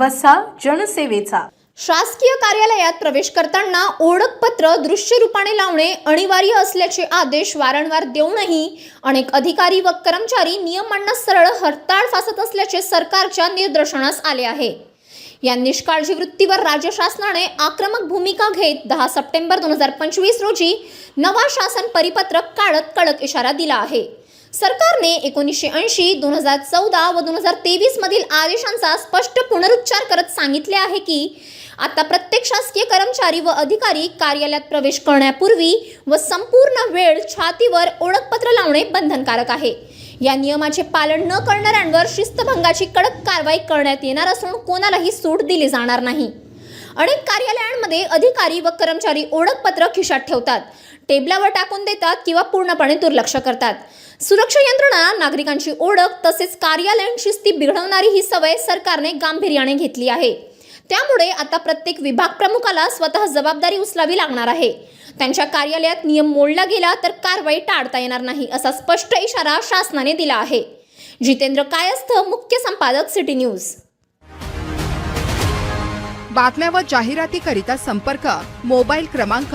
वसा जनसेवेचा. शासकीय कार्यालयात प्रवेश करताना ओळखपत्र दृश्य रूपाने लावणे अनिवार्य असल्याचे आदेश वारंवार देऊनही अनेक अधिकारी व कर्मचारी नियमांना सरळ हरताळ फासत असल्याचे सरकारच्या निदर्शनास आले आहे. या निष्काळजी वृत्तीवर राज्य शासनाने आक्रमक भूमिका घेत दहा सप्टेंबर दोन हजार पंचवीस रोजी नवा शासन परिपत्रक काढत कडक इशारा दिला आहे. सरकारने एकोणीसशे ऐंशी दोन हजार चौदा व दोन हजार तेवीस मधील आदेशांचा स्पष्ट पुनरुच्चार करत सांगितले आहे की आता प्रत्येक शासकीय कर्मचारी व अधिकारी कार्यालयात प्रवेश करण्यापूर्वी व संपूर्ण वेळ छातीवर ओळखपत्र लावणे बंधनकारक आहे. या नियमाचे पालन न करणाऱ्यांवर शिस्तभंगाची कडक कारवाई करण्यात येणार असून कोणालाही सूट दिली जाणार नाही. अनेक कार्यालयांमध्ये अधिकारी व कर्मचारी ओळखपत्र खिशात ठेवतात. टेबलावर टाकून देतात किंवा पूर्णपणे दुर्लक्ष करतात. सुरक्षा यंत्रणा नागरिकांची ओळख तसेच कार्यालयीन शिस्ती बिघडवणारी ही सवय सरकारने गांभीर्याने घेतली आहे. त्यामुळे आता प्रत्येक विभाग प्रमुखाला स्वतः जबाबदारी उचलावी लागणार आहे. त्यांच्या कार्यालयात नियम मोडला गेला तर कारवाई टाळता येणार नाही असा स्पष्ट इशारा शासनाने दिला आहे. जितेंद्र कायस्थ मुख्य संपादक सिटी न्यूज. बातम्या व जाहिरातीकरिता संपर्क मोबाईल क्रमांक